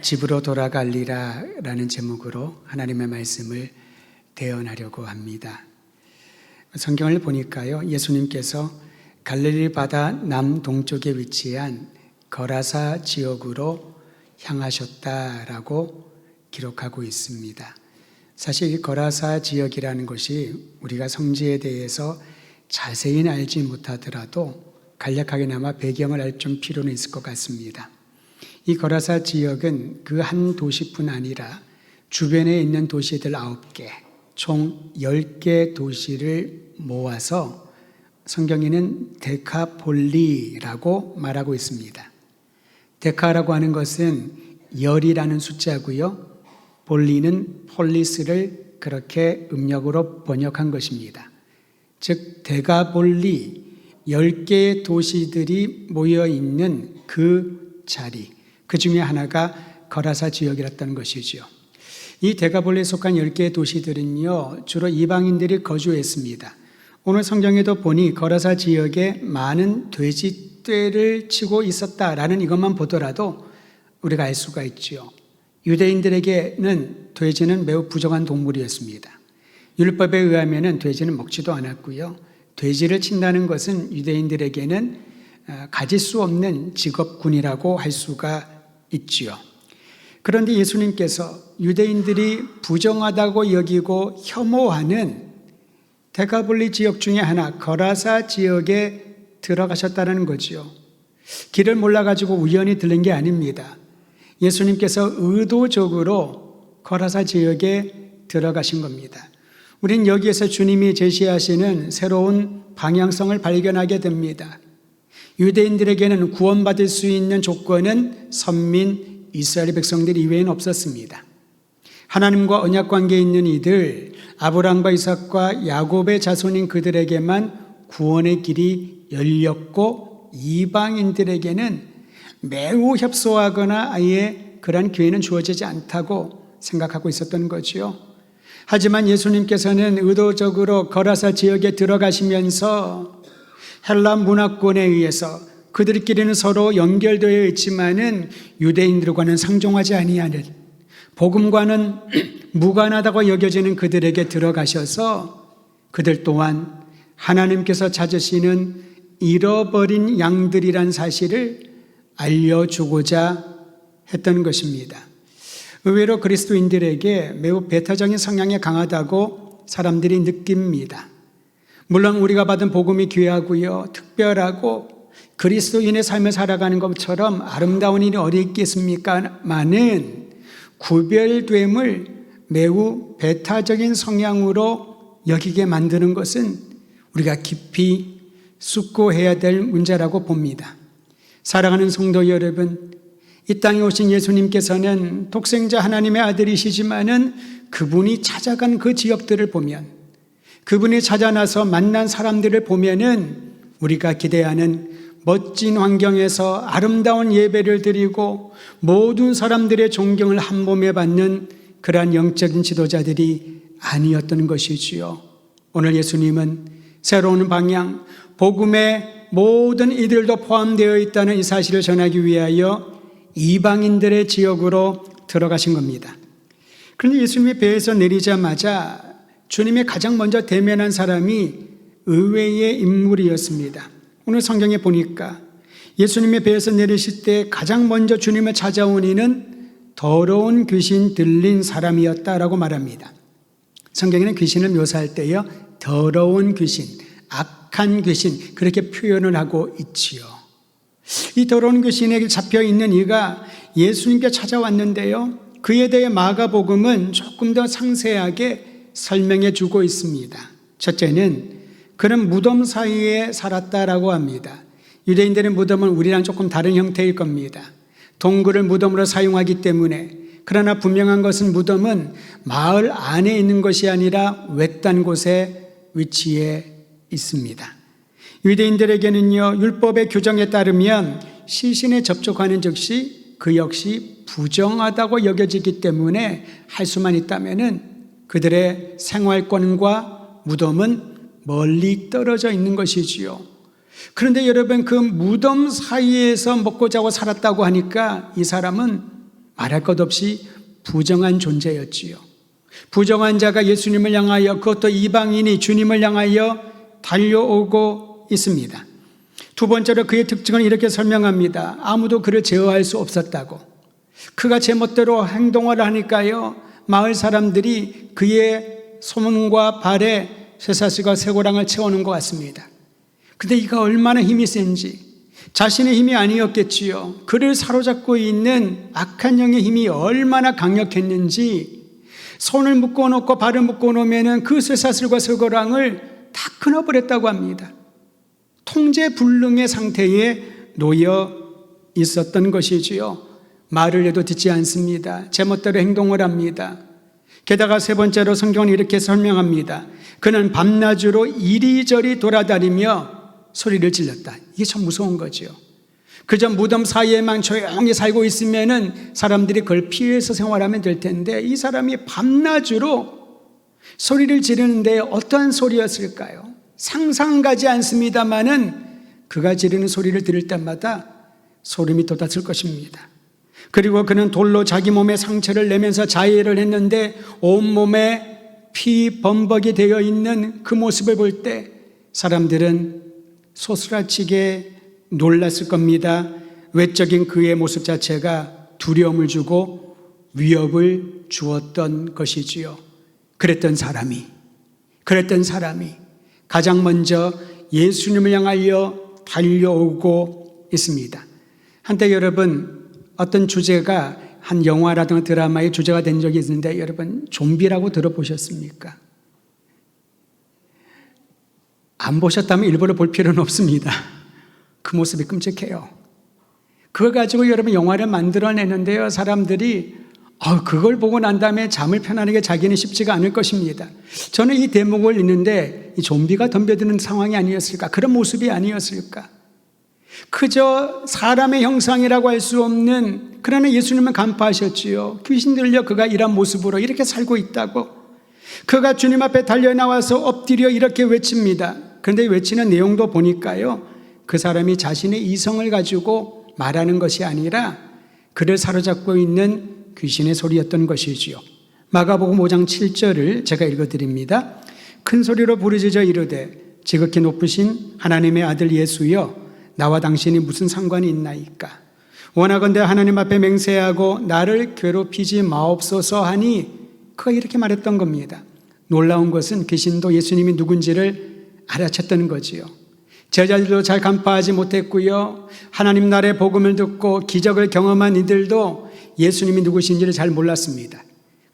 집으로 돌아갈리라 라는 제목으로 하나님의 말씀을 대언하려고 합니다. 성경을 보니까요, 예수님께서 갈릴리 바다 남동쪽에 위치한 거라사 지역으로 향하셨다라고 기록하고 있습니다. 사실 이 거라사 지역이라는 것이 우리가 성지에 대해서 자세히는 알지 못하더라도 간략하게나마 배경을 알 좀 필요는 있을 것 같습니다. 이 거라사 지역은 그 한 도시뿐 아니라 주변에 있는 도시들 9개, 총 10개 도시를 모아서 성경에는 데카폴리라고 말하고 있습니다. 데카라고 하는 것은 열이라는 숫자고요. 볼리는 폴리스를 그렇게 음력으로 번역한 것입니다. 즉 데가볼리 10개의 도시들이 모여 있는 그 자리, 그 중에 하나가 거라사 지역이었던 것이지요. 이 데가볼리에 속한 10개의 도시들은요, 주로 이방인들이 거주했습니다. 오늘 성경에도 보니 거라사 지역에 많은 돼지떼를 치고 있었다라는 이것만 보더라도 우리가 알 수가 있지요. 유대인들에게는 돼지는 매우 부정한 동물이었습니다. 율법에 의하면 돼지는 먹지도 않았고요. 돼지를 친다는 것은 유대인들에게는 어, 가질 수 없는 직업군이라고 할 수가 있지요. 그런데 예수님께서 유대인들이 부정하다고 여기고 혐오하는 데카볼리 지역 중에 하나 거라사 지역에 들어가셨다는 거지요. 길을 몰라가지고 우연히 들린 게 아닙니다. 예수님께서 의도적으로 거라사 지역에 들어가신 겁니다. 우린 여기에서 주님이 제시하시는 새로운 방향성을 발견하게 됩니다. 유대인들에게는 구원받을 수 있는 조건은 선민 이스라엘 백성들 이외에는 없었습니다. 하나님과 언약 관계에 있는 이들 아브라함과 이삭과 야곱의 자손인 그들에게만 구원의 길이 열렸고 이방인들에게는 매우 협소하거나 아예 그러한 기회는 주어지지 않다고 생각하고 있었던 거지요. 하지만 예수님께서는 의도적으로 거라사 지역에 들어가시면서 헬라 문화권에 의해서 그들끼리는 서로 연결되어 있지만은 유대인들과는 상종하지 아니하는 복음과는 무관하다고 여겨지는 그들에게 들어가셔서 그들 또한 하나님께서 찾으시는 잃어버린 양들이란 사실을 알려주고자 했던 것입니다. 의외로 그리스도인들에게 매우 배타적인 성향이 강하다고 사람들이 느낍니다. 물론 우리가 받은 복음이 귀하고요, 특별하고 그리스도인의 삶을 살아가는 것처럼 아름다운 일이 어디 있겠습니까? 많은 구별됨을 매우 배타적인 성향으로 여기게 만드는 것은 우리가 깊이 숙고해야 될 문제라고 봅니다. 사랑하는 성도 여러분, 이 땅에 오신 예수님께서는 독생자 하나님의 아들이시지만은 그분이 찾아간 그 지역들을 보면 그분이 찾아나서 만난 사람들을 보면은 우리가 기대하는 멋진 환경에서 아름다운 예배를 드리고 모든 사람들의 존경을 한 몸에 받는 그러한 영적인 지도자들이 아니었던 것이지요. 오늘 예수님은 새로운 방향, 복음의 모든 이들도 포함되어 있다는 이 사실을 전하기 위하여 이방인들의 지역으로 들어가신 겁니다. 그런데 예수님이 배에서 내리자마자 주님이 가장 먼저 대면한 사람이 의외의 인물이었습니다. 오늘 성경에 보니까 예수님의 배에서 내리실 때 가장 먼저 주님을 찾아온 이는 더러운 귀신 들린 사람이었다라고 말합니다. 성경에는 귀신을 묘사할 때요, 더러운 귀신, 악한 귀신, 그렇게 표현을 하고 있지요. 이 더러운 귀신에게 잡혀 있는 이가 예수님께 찾아왔는데요. 그에 대해 마가복음은 조금 더 상세하게 설명해 주고 있습니다. 첫째는 그는 무덤 사이에 살았다라고 합니다. 유대인들의 무덤은 우리랑 조금 다른 형태일 겁니다. 동굴을 무덤으로 사용하기 때문에 그러나 분명한 것은 무덤은 마을 안에 있는 것이 아니라 외딴 곳에 위치해 있습니다. 유대인들에게는요, 율법의 규정에 따르면 시신에 접촉하는 즉시 그 역시 부정하다고 여겨지기 때문에 할 수만 있다면은 그들의 생활권과 무덤은 멀리 떨어져 있는 것이지요. 그런데 여러분 그 무덤 사이에서 먹고 자고 살았다고 하니까 이 사람은 말할 것 없이 부정한 존재였지요. 부정한 자가 예수님을 향하여 그것도 이방인이 주님을 향하여 달려오고 있습니다. 두 번째로 그의 특징을 이렇게 설명합니다. 아무도 그를 제어할 수 없었다고. 그가 제멋대로 행동을 하니까요. 마을 사람들이 그의 소문과 발에 쇠사슬과 쇠고랑을 채우는 것 같습니다. 근데 이가 얼마나 힘이 센지 자신의 힘이 아니었겠지요. 그를 사로잡고 있는 악한 영의 힘이 얼마나 강력했는지 손을 묶어 놓고 발을 묶어 놓으면은 그 쇠사슬과 쇠고랑을 다 끊어버렸다고 합니다. 통제 불능의 상태에 놓여 있었던 것이지요. 말을 해도 듣지 않습니다. 제멋대로 행동을 합니다. 게다가 세 번째로 성경은 이렇게 설명합니다. 그는 밤낮으로 이리저리 돌아다니며 소리를 질렀다. 이게 참 무서운 거죠. 그저 무덤 사이에만 조용히 살고 있으면은 사람들이 그걸 피해서 생활하면 될 텐데 이 사람이 밤낮으로 소리를 지르는데 어떠한 소리였을까요? 상상 가지 않습니다만은 그가 지르는 소리를 들을 때마다 소름이 돋았을 것입니다. 그리고 그는 돌로 자기 몸에 상처를 내면서 자해를 했는데 온몸에 피 범벅이 되어 있는 그 모습을 볼 때 사람들은 소스라치게 놀랐을 겁니다. 외적인 그의 모습 자체가 두려움을 주고 위협을 주었던 것이지요. 그랬던 사람이, 그랬던 사람이 가장 먼저 예수님을 향하여 달려오고 있습니다. 한때 여러분 어떤 주제가 한 영화라든가 드라마의 주제가 된 적이 있는데 여러분 좀비라고 들어보셨습니까? 안 보셨다면 일부러 볼 필요는 없습니다. 그 모습이 끔찍해요. 그걸 가지고 여러분 영화를 만들어내는데요. 사람들이 어, 그걸 보고 난 다음에 잠을 편안하게 자기는 쉽지가 않을 것입니다. 저는 이 대목을 읽는데 이 좀비가 덤벼드는 상황이 아니었을까? 그런 모습이 아니었을까? 그저 사람의 형상이라고 할 수 없는 그러나 예수님은 간파하셨지요. 귀신 들려 그가 이런 모습으로 이렇게 살고 있다고. 그가 주님 앞에 달려 나와서 엎드려 이렇게 외칩니다. 그런데 외치는 내용도 보니까요. 그 사람이 자신의 이성을 가지고 말하는 것이 아니라 그를 사로잡고 있는 귀신의 소리였던 것이지요. 마가복음 5장 7절을 제가 읽어 드립니다. 큰 소리로 부르짖어 이르되 지극히 높으신 하나님의 아들 예수여 나와 당신이 무슨 상관이 있나이까 원하건대 하나님 앞에 맹세하고 나를 괴롭히지 마옵소서 하니 그가 이렇게 말했던 겁니다. 놀라운 것은 귀신도 예수님이 누군지를 알아챘던 거지요. 제자들도 잘 간파하지 못했고요. 하나님 나라의 복음을 듣고 기적을 경험한 이들도 예수님이 누구신지를 잘 몰랐습니다.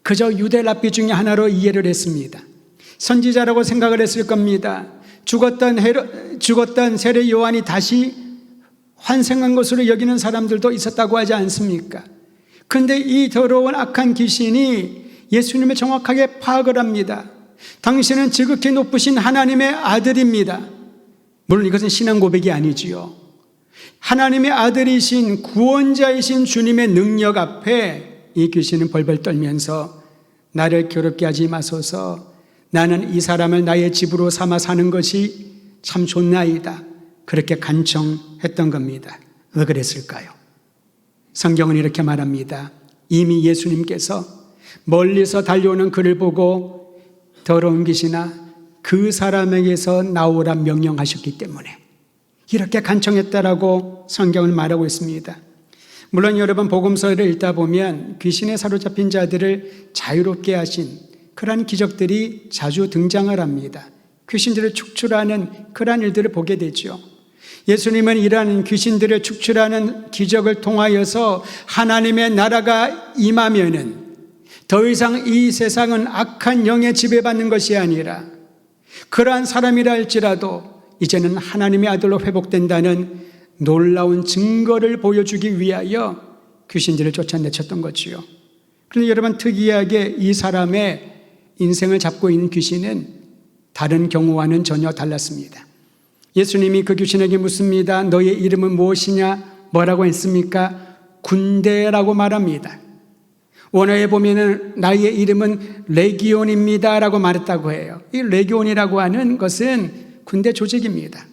그저 유대 랍비 중에 하나로 이해를 했습니다. 선지자라고 생각을 했을 겁니다. 죽었던 헤로, 죽었던 세례 요한이 다시 환생한 것으로 여기는 사람들도 있었다고 하지 않습니까? 근데 이 더러운 악한 귀신이 예수님을 정확하게 파악을 합니다. 당신은 지극히 높으신 하나님의 아들입니다. 물론 이것은 신앙 고백이 아니지요. 하나님의 아들이신 구원자이신 주님의 능력 앞에 이 귀신은 벌벌 떨면서 나를 괴롭게 하지 마소서 나는 이 사람을 나의 집으로 삼아 사는 것이 참 좋나이다. 그렇게 간청했던 겁니다. 왜 그랬을까요? 성경은 이렇게 말합니다. 이미 예수님께서 멀리서 달려오는 그를 보고 더러운 귀신아 그 사람에게서 나오라 명령하셨기 때문에 이렇게 간청했다라고 성경을 말하고 있습니다. 물론 여러분 복음서를 읽다 보면 귀신에 사로잡힌 자들을 자유롭게 하신 그러한 기적들이 자주 등장을 합니다. 귀신들을 축출하는 그러한 일들을 보게 되죠. 예수님은 이러한 귀신들을 축출하는 기적을 통하여서 하나님의 나라가 임하면은 더 이상 이 세상은 악한 영에 지배받는 것이 아니라 그러한 사람이라 할지라도 이제는 하나님의 아들로 회복된다는 놀라운 증거를 보여주기 위하여 귀신들을 쫓아내쳤던 거지요. 그런데 여러분 특이하게 이 사람의 인생을 잡고 있는 귀신은 다른 경우와는 전혀 달랐습니다. 예수님이 그 귀신에게 묻습니다. 너의 이름은 무엇이냐? 뭐라고 했습니까? 군대라고 말합니다. 원어에 보면은 나의 이름은 레기온입니다라고 말했다고 해요. 이 레기온이라고 하는 것은 군대 조직입니다.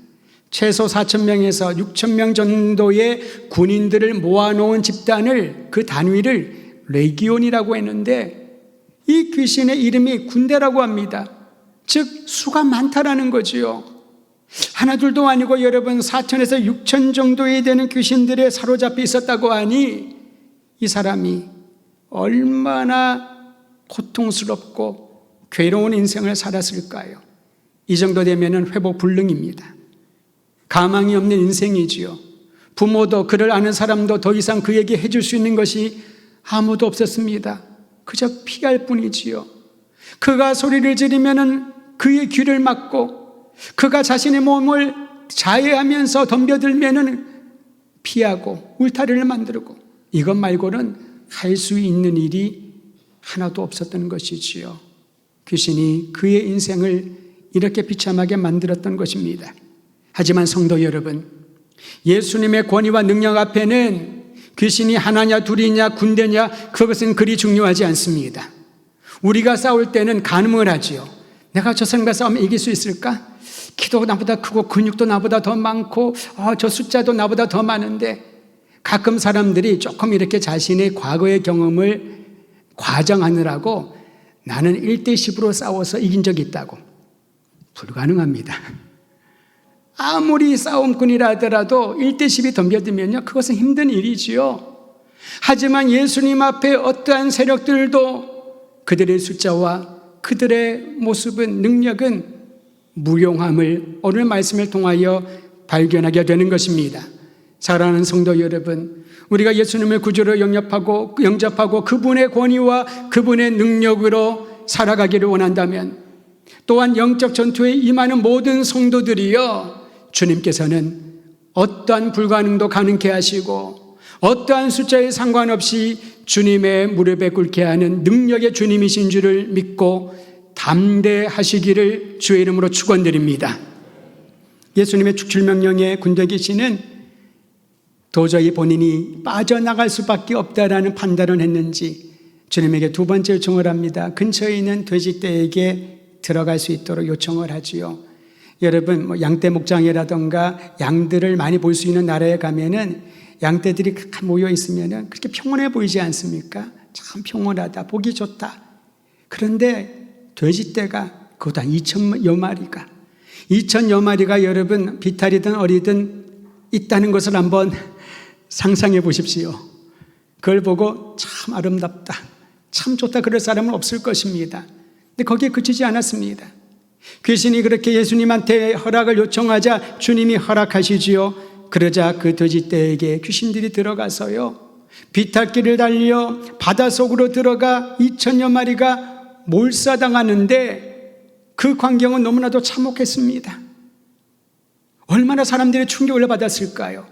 최소 4천 명에서 6천 명 정도의 군인들을 모아놓은 집단을 그 단위를 레기온이라고 했는데 이 귀신의 이름이 군대라고 합니다. 즉 수가 많다라는 거지요. 하나둘도 아니고 여러분 4천에서 6천 정도에 되는 귀신들에 사로잡혀 있었다고 하니 이 사람이 얼마나 고통스럽고 괴로운 인생을 살았을까요? 이 정도 되면 회복 불능입니다. 가망이 없는 인생이지요. 부모도 그를 아는 사람도 더 이상 그에게 해줄 수 있는 것이 아무도 없었습니다. 그저 피할 뿐이지요. 그가 소리를 지르면은 그의 귀를 막고 그가 자신의 몸을 자해하면서 덤벼들면은 피하고 울타리를 만들고 이것 말고는 할 수 있는 일이 하나도 없었던 것이지요. 귀신이 그의 인생을 이렇게 비참하게 만들었던 것입니다. 하지만 성도 여러분, 예수님의 권위와 능력 앞에는 귀신이 하나냐 둘이냐 군대냐 그것은 그리 중요하지 않습니다. 우리가 싸울 때는 가늠을 하지요. 내가 저 사람과 싸우면 이길 수 있을까? 키도 나보다 크고 근육도 나보다 더 많고 어, 저 숫자도 나보다 더 많은데 가끔 사람들이 조금 이렇게 자신의 과거의 경험을 과장하느라고 나는 1대 10으로 싸워서 이긴 적이 있다고. 불가능합니다. 아무리 싸움꾼이라 하더라도 1대 10이 덤벼들면요. 그것은 힘든 일이지요. 하지만 예수님 앞에 어떠한 세력들도 그들의 숫자와 그들의 모습은 능력은 무용함을 오늘 말씀을 통하여 발견하게 되는 것입니다. 사랑하는 성도 여러분, 우리가 예수님을 구주로 영접하고 영접하고 그분의 권위와 그분의 능력으로 살아가기를 원한다면 또한 영적 전투에 임하는 모든 성도들이여 주님께서는 어떠한 불가능도 가능케 하시고 어떠한 숫자에 상관없이 주님의 무릎에 꿇게 하는 능력의 주님이신 줄을 믿고 담대하시기를 주의 이름으로 축원드립니다. 예수님의 축출명령에 군대 계시는 도저히 본인이 빠져나갈 수밖에 없다라는 판단을 했는지 주님에게 두 번째 요청을 합니다. 근처에 있는 돼지떼에게 들어갈 수 있도록 요청을 하지요. 여러분, 뭐 양떼 목장이라던가 양들을 많이 볼 수 있는 나라에 가면은 양떼들이 모여 있으면은 그렇게 평온해 보이지 않습니까? 참 평온하다, 보기 좋다. 그런데 돼지떼가 그보다 2천여 마리가 2천여 마리가 여러분 비탈이든 어리든 있다는 것을 한번 상상해 보십시오. 그걸 보고 참 아름답다. 참 좋다. 그럴 사람은 없을 것입니다. 근데 거기에 그치지 않았습니다. 귀신이 그렇게 예수님한테 허락을 요청하자 주님이 허락하시지요. 그러자 그 돼지떼에게 귀신들이 들어가서요. 비탈길을 달려 바다 속으로 들어가 2천여 마리가 몰사당하는데 그 광경은 너무나도 참혹했습니다. 얼마나 사람들이 충격을 받았을까요?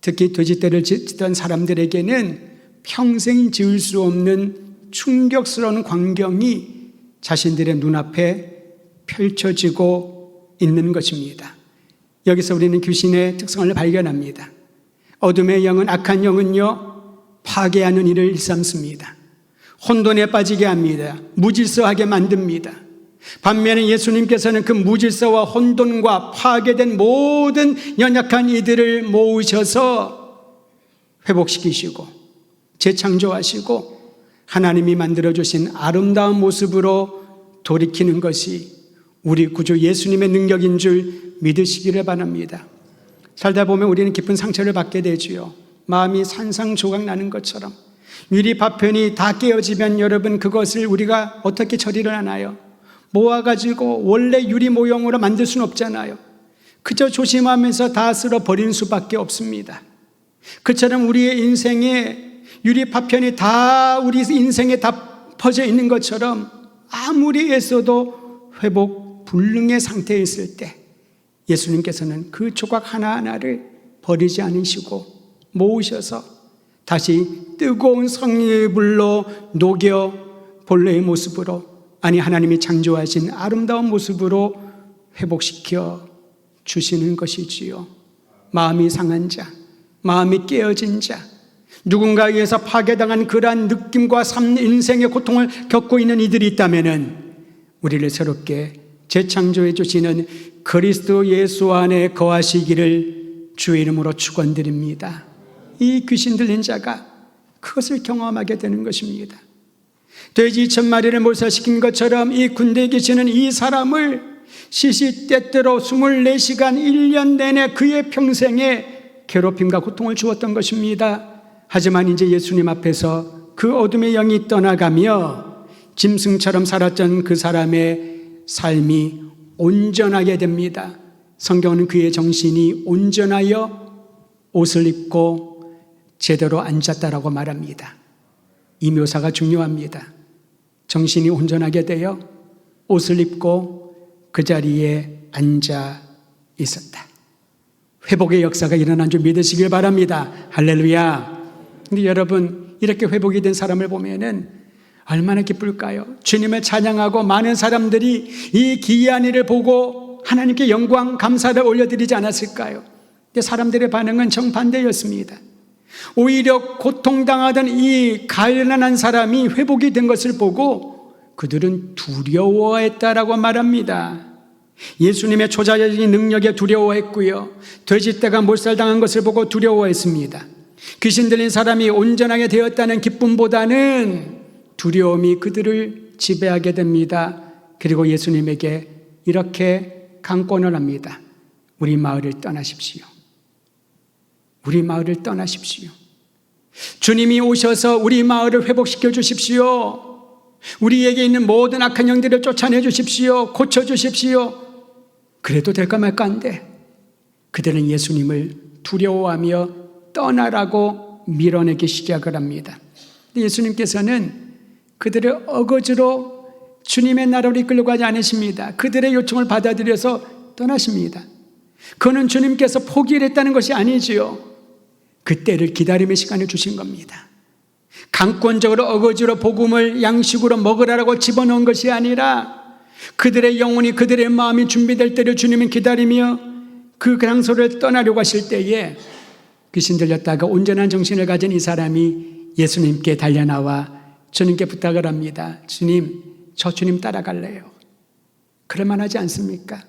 특히 돼지떼를 짓던 사람들에게는 평생 지울 수 없는 충격스러운 광경이 자신들의 눈앞에 펼쳐지고 있는 것입니다. 여기서 우리는 귀신의 특성을 발견합니다. 어둠의 영은 악한 영은요, 파괴하는 일을 일삼습니다. 혼돈에 빠지게 합니다. 무질서하게 만듭니다. 반면에 예수님께서는 그 무질서와 혼돈과 파괴된 모든 연약한 이들을 모으셔서 회복시키시고 재창조하시고 하나님이 만들어 주신 아름다운 모습으로 돌이키는 것이 우리 구주 예수님의 능력인 줄 믿으시기를 바랍니다. 살다 보면 우리는 깊은 상처를 받게 되지요. 마음이 산상조각 나는 것처럼 유리 파편이 다 깨어지면 여러분 그것을 우리가 어떻게 처리를 하나요? 모아가지고 원래 유리 모형으로 만들 수는 없잖아요. 그저 조심하면서 다 쓸어 버리는 수밖에 없습니다. 그처럼 우리의 인생에 유리 파편이 다 우리 인생에 다 퍼져 있는 것처럼 아무리 애써도 회복 불능의 상태에 있을 때 예수님께서는 그 조각 하나하나를 버리지 않으시고 모으셔서 다시 뜨거운 성령의 불로 녹여 본래의 모습으로 아니 하나님이 창조하신 아름다운 모습으로 회복시켜 주시는 것이지요. 마음이 상한 자, 마음이 깨어진 자, 누군가에 의해서 파괴당한 그러한 느낌과 삶 인생의 고통을 겪고 있는 이들이 있다면은 우리를 새롭게 재창조해 주시는 그리스도 예수 안에 거하시기를 주의 이름으로 축원드립니다. 이 귀신 들린 자가 그것을 경험하게 되는 것입니다. 돼지 천 마리를 몰살시킨 것처럼 이 군대에 계시는 이 사람을 시시때때로 24시간 1년 내내 그의 평생에 괴롭힘과 고통을 주었던 것입니다. 하지만 이제 예수님 앞에서 그 어둠의 영이 떠나가며 짐승처럼 살았던 그 사람의 삶이 온전하게 됩니다. 성경은 그의 정신이 온전하여 옷을 입고 제대로 앉았다라고 말합니다. 이 묘사가 중요합니다. 정신이 온전하게 되어 옷을 입고 그 자리에 앉아 있었다. 회복의 역사가 일어난 줄 믿으시길 바랍니다. 할렐루야. 근데 여러분, 이렇게 회복이 된 사람을 보면은 얼마나 기쁠까요? 주님을 찬양하고 많은 사람들이 이 기이한 일을 보고 하나님께 영광, 감사를 올려드리지 않았을까요? 근데 사람들의 반응은 정반대였습니다. 오히려 고통당하던 이 가련한 사람이 회복이 된 것을 보고 그들은 두려워했다라고 말합니다. 예수님의 초자적인 능력에 두려워했고요. 돼지떼가 몰살당한 것을 보고 두려워했습니다. 귀신 들린 사람이 온전하게 되었다는 기쁨보다는 두려움이 그들을 지배하게 됩니다. 그리고 예수님에게 이렇게 강권을 합니다. 우리 마을을 떠나십시오. 우리 마을을 떠나십시오. 주님이 오셔서 우리 마을을 회복시켜 주십시오. 우리에게 있는 모든 악한 영들을 쫓아내 주십시오. 고쳐 주십시오. 그래도 될까 말까 한데 그들은 예수님을 두려워하며 떠나라고 밀어내기 시작을 합니다. 예수님께서는 그들을 어거지로 주님의 나라로 이끌려 가지 않으십니다. 그들의 요청을 받아들여서 떠나십니다. 그는 주님께서 포기를 했다는 것이 아니지요. 그때를 기다림의 시간을 주신 겁니다. 강권적으로 어거지로 복음을 양식으로 먹으라고 집어넣은 것이 아니라 그들의 영혼이 그들의 마음이 준비될 때를 주님은 기다리며 그 장소를 떠나려고 하실 때에 귀신 들렸다가 온전한 정신을 가진 이 사람이 예수님께 달려나와 주님께 부탁을 합니다. 주님, 저 주님 따라갈래요. 그럴만 하지 않습니까?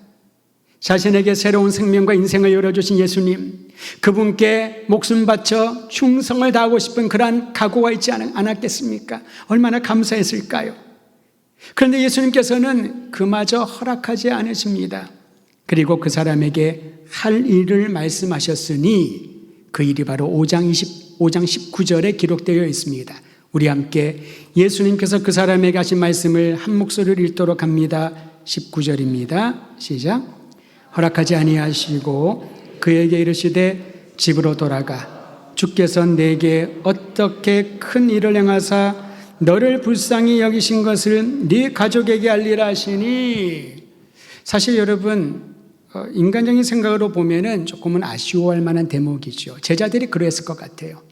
자신에게 새로운 생명과 인생을 열어주신 예수님, 그분께 목숨 바쳐 충성을 다하고 싶은 그러한 각오가 있지 않았겠습니까? 얼마나 감사했을까요? 그런데 예수님께서는 그마저 허락하지 않으십니다. 그리고 그 사람에게 할 일을 말씀하셨으니 그 일이 바로 5장 20, 5장 19절에 기록되어 있습니다. 우리 함께 예수님께서 그 사람에게 하신 말씀을 한 목소리로 읽도록 합니다. 19절입니다. 시작. 허락하지 아니하시고 그에게 이르시되 집으로 돌아가 주께서 내게 어떻게 큰 일을 행하사 너를 불쌍히 여기신 것을 네 가족에게 알리라 하시니 사실 여러분 어, 인간적인 생각으로 보면은 조금은 아쉬워할 만한 대목이죠. 제자들이 그랬을 것 같아요.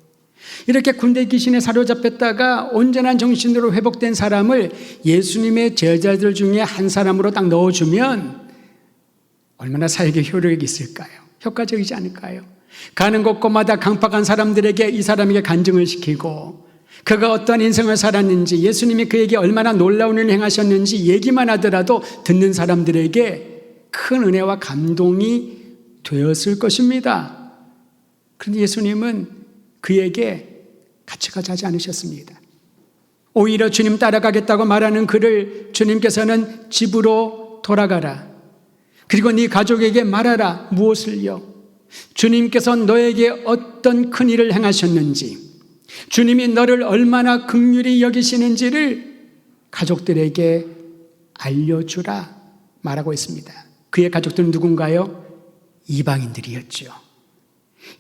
이렇게 군대 귀신에 사로잡혔다가 온전한 정신으로 회복된 사람을 예수님의 제자들 중에 한 사람으로 딱 넣어주면 얼마나 사역에 효력이 있을까요? 효과적이지 않을까요? 가는 곳곳마다 강팍한 사람들에게 이 사람에게 간증을 시키고 그가 어떤 인생을 살았는지 예수님이 그에게 얼마나 놀라운 일을 행하셨는지 얘기만 하더라도 듣는 사람들에게 큰 은혜와 감동이 되었을 것입니다. 그런데 예수님은 그에게 가자 하지 않으셨습니다. 오히려 주님 따라가겠다고 말하는 그를 주님께서는 집으로 돌아가라. 그리고 네 가족에게 말하라. 무엇을요? 주님께서 너에게 어떤 큰 일을 행하셨는지, 주님이 너를 얼마나 극률히 여기시는지를 가족들에게 알려주라 말하고 있습니다. 그의 가족들은 누군가요? 이방인들이었죠.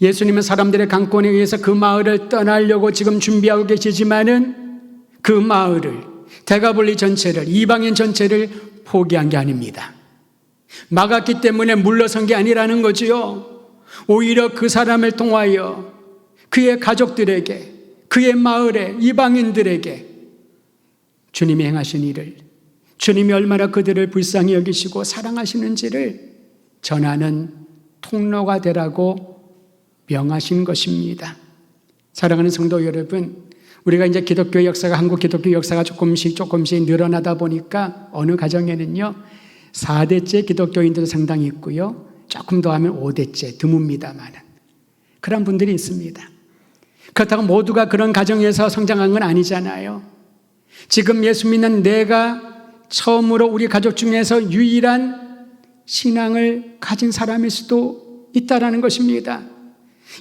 예수님은 사람들의 강권에 의해서 그 마을을 떠나려고 지금 준비하고 계시지만은 그 마을을 대가볼리 전체를 이방인 전체를 포기한 게 아닙니다. 막았기 때문에 물러선 게 아니라는 거지요. 오히려 그 사람을 통하여 그의 가족들에게, 그의 마을에, 이방인들에게 주님이 행하신 일을, 주님이 얼마나 그들을 불쌍히 여기시고 사랑하시는지를 전하는 통로가 되라고 명하신 것입니다. 사랑하는 성도 여러분, 우리가 이제 기독교 역사가, 한국 기독교 역사가 조금씩 조금씩 늘어나다 보니까 어느 가정에는요, 4대째 기독교인들도 상당히 있고요. 조금 더 하면 5대째 드뭅니다만은. 그런 분들이 있습니다. 그렇다고 모두가 그런 가정에서 성장한 건 아니잖아요. 지금 예수 믿는 내가 처음으로 우리 가족 중에서 유일한 신앙을 가진 사람일 수도 있다라는 것입니다.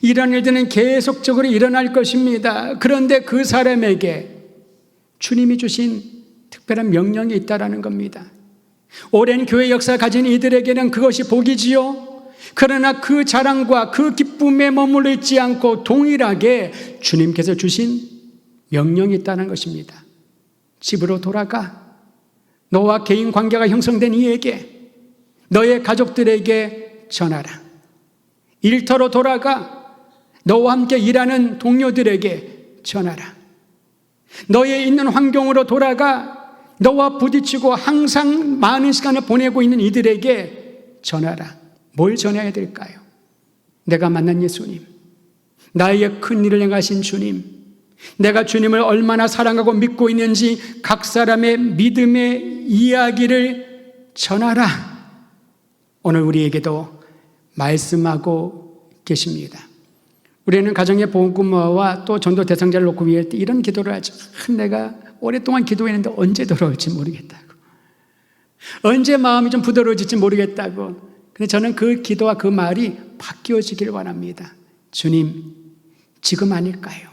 이런 일들은 계속적으로 일어날 것입니다. 그런데 그 사람에게 주님이 주신 특별한 명령이 있다라는 겁니다. 오랜 교회 역사 가진 이들에게는 그것이 복이지요. 그러나 그 자랑과 그 기쁨에 머물러 있지 않고 동일하게 주님께서 주신 명령이 있다는 것입니다. 집으로 돌아가 너와 개인 관계가 형성된 이에게 너의 가족들에게 전하라. 일터로 돌아가 너와 함께 일하는 동료들에게 전하라. 너의 있는 환경으로 돌아가 너와 부딪히고 항상 많은 시간을 보내고 있는 이들에게 전하라. 뭘 전해야 될까요? 내가 만난 예수님, 나의 큰 일을 행하신 주님, 내가 주님을 얼마나 사랑하고 믿고 있는지 각 사람의 믿음의 이야기를 전하라. 오늘 우리에게도 말씀하고 계십니다. 우리는 가정의 보험금화와 또 전도 대상자를 놓고 위할 때 이런 기도를 하죠. 아, 내가 오랫동안 기도했는데 언제 돌아올지 모르겠다고. 언제 마음이 좀 부드러워질지 모르겠다고. 근데 저는 그 기도와 그 말이 바뀌어지길 원합니다. 주님, 지금 아닐까요?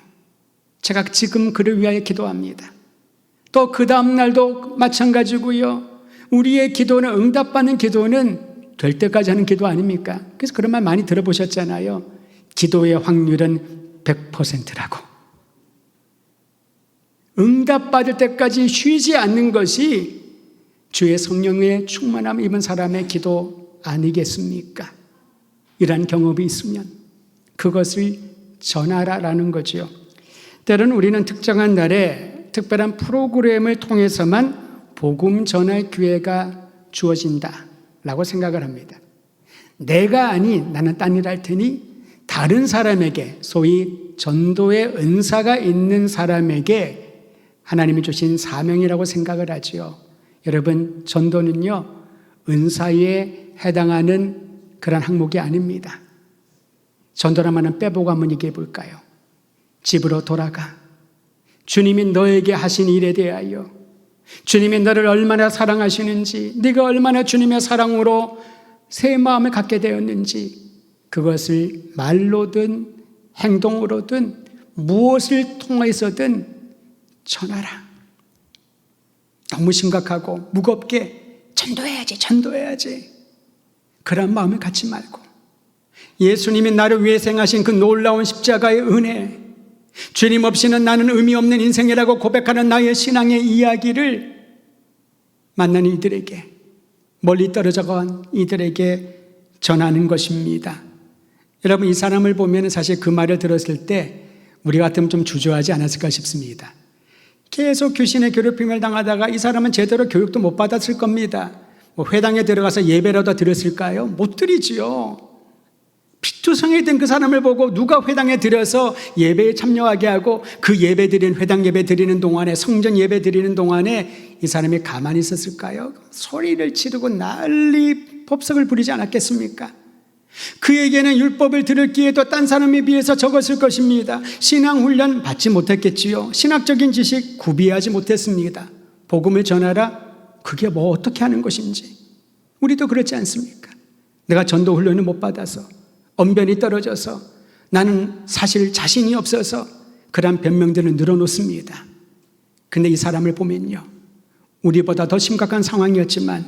제가 지금 그를 위하여 기도합니다. 또 그 다음날도 마찬가지고요. 우리의 기도는 응답받는 기도는 될 때까지 하는 기도 아닙니까? 그래서 그런 말 많이 들어보셨잖아요. 기도의 확률은 100%라고. 응답받을 때까지 쉬지 않는 것이 주의 성령의 충만함 입은 사람의 기도 아니겠습니까? 이러한 경험이 있으면 그것을 전하라라는 거지요. 때로는 우리는 특정한 날에 특별한 프로그램을 통해서만 복음 전할 기회가 주어진다라고 생각을 합니다. 내가 아닌 나는 딴 일 할 테니 다른 사람에게 소위 전도의 은사가 있는 사람에게 하나님이 주신 사명이라고 생각을 하지요. 여러분, 전도는요, 은사에 해당하는 그런 항목이 아닙니다. 전도라면은 빼보고 한번 얘기해 볼까요? 집으로 돌아가. 주님이 너에게 하신 일에 대하여 주님이 너를 얼마나 사랑하시는지, 네가 얼마나 주님의 사랑으로 새 마음을 갖게 되었는지 그것을 말로든 행동으로든 무엇을 통해서든 전하라. 너무 심각하고 무겁게 전도해야지, 전도해야지. 그런 마음을 갖지 말고 예수님이 나를 위해 생하신 그 놀라운 십자가의 은혜, 주님 없이는 나는 의미 없는 인생이라고 고백하는 나의 신앙의 이야기를 만난 이들에게 멀리 떨어져 간 이들에게 전하는 것입니다. 여러분 이 사람을 보면 사실 그 말을 들었을 때 우리 같으면 좀 주저하지 않았을까 싶습니다. 계속 귀신의 괴롭힘을 당하다가 이 사람은 제대로 교육도 못 받았을 겁니다. 뭐 회당에 들어가서 예배라도 드렸을까요? 못 드리지요. 피투성이 된 그 사람을 보고 누가 회당에 들여서 예배에 참여하게 하고 그 예배 드리는 회당 예배 드리는 동안에 성전 예배 드리는 동안에 이 사람이 가만히 있었을까요? 소리를 지르고 난리 법석을 부리지 않았겠습니까? 그에게는 율법을 들을 기회도 딴 사람에 비해서 적었을 것입니다. 신앙 훈련 받지 못했겠지요. 신학적인 지식 구비하지 못했습니다. 복음을 전하라. 그게 뭐 어떻게 하는 것인지. 우리도 그렇지 않습니까? 내가 전도 훈련을 못 받아서 언변이 떨어져서 나는 사실 자신이 없어서 그런 변명들을 늘어놓습니다. 근데 이 사람을 보면요. 우리보다 더 심각한 상황이었지만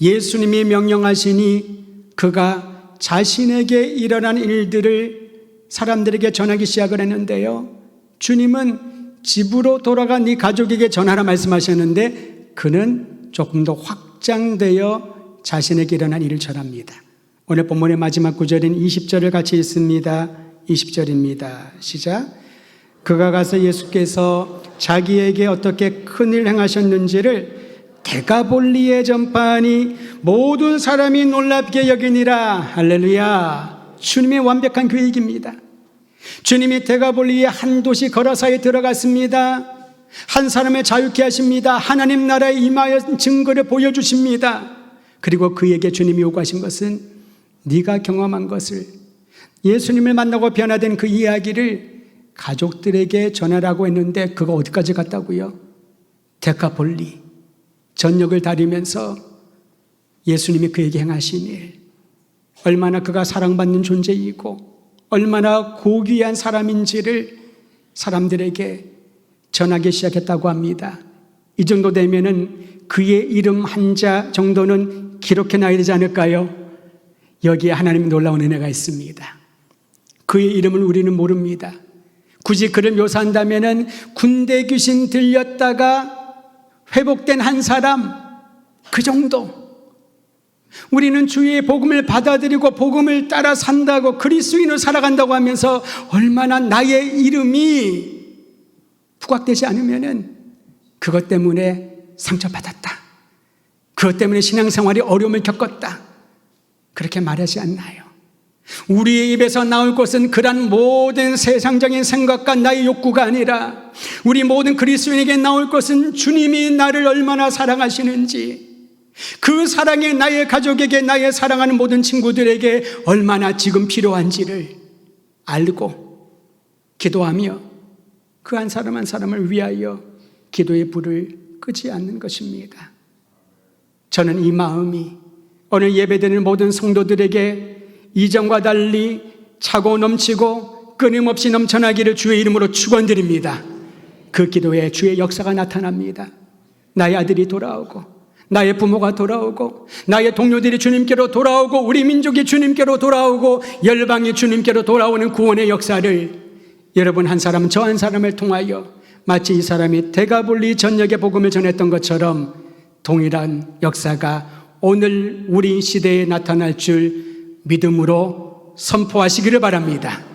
예수님이 명령하시니 그가 자신에게 일어난 일들을 사람들에게 전하기 시작을 했는데요. 주님은 집으로 돌아가 네 가족에게 전하라 말씀하셨는데 그는 조금 더 확장되어 자신에게 일어난 일을 전합니다. 오늘 본문의 마지막 구절인 20절을 같이 읽습니다. 20절입니다. 시작. 그가 가서 예수께서 자기에게 어떻게 큰 일 행하셨는지를 대가볼리에 전파하니 모든 사람이 놀랍게 여기니라. 할렐루야. 주님의 완벽한 계획입니다. 주님이 대가볼리의 한 도시 거라사에 들어갔습니다. 한 사람을 자유케 하십니다. 하나님 나라에 임하여 증거를 보여주십니다. 그리고 그에게 주님이 요구하신 것은 네가 경험한 것을 예수님을 만나고 변화된 그 이야기를 가족들에게 전하라고 했는데 그거 어디까지 갔다고요? 데카폴리 전역을 다니면서 예수님이 그에게 행하신 일 얼마나 그가 사랑받는 존재이고 얼마나 고귀한 사람인지를 사람들에게 전하기 시작했다고 합니다. 이 정도 되면은 그의 이름 한 자 정도는 기록해 놔야 되지 않을까요? 여기에 하나님의 놀라운 은혜가 있습니다. 그의 이름을 우리는 모릅니다. 굳이 그를 묘사한다면은 군대 귀신 들렸다가 회복된 한 사람 그 정도. 우리는 주의 복음을 받아들이고 복음을 따라 산다고 그리스도인으로 살아간다고 하면서 얼마나 나의 이름이 부각되지 않으면은 그것 때문에 상처받았다. 그것 때문에 신앙생활이 어려움을 겪었다. 그렇게 말하지 않나요? 우리의 입에서 나올 것은 그런 모든 세상적인 생각과 나의 욕구가 아니라 우리 모든 그리스도인에게 나올 것은 주님이 나를 얼마나 사랑하시는지 그 사랑이 나의 가족에게 나의 사랑하는 모든 친구들에게 얼마나 지금 필요한지를 알고 기도하며 그 한 사람 한 사람을 위하여 기도의 불을 끄지 않는 것입니다. 저는 이 마음이 오늘 예배드리는 모든 성도들에게 이전과 달리 차고 넘치고 끊임없이 넘쳐나기를 주의 이름으로 축원드립니다. 그 기도에 주의 역사가 나타납니다. 나의 아들이 돌아오고 나의 부모가 돌아오고 나의 동료들이 주님께로 돌아오고 우리 민족이 주님께로 돌아오고 열방이 주님께로 돌아오는 구원의 역사를 여러분 한 사람 저 한 사람을 통하여 마치 이 사람이 대가볼리 전역의 복음을 전했던 것처럼 동일한 역사가 오늘 우리 시대에 나타날 줄 믿음으로 선포하시기를 바랍니다.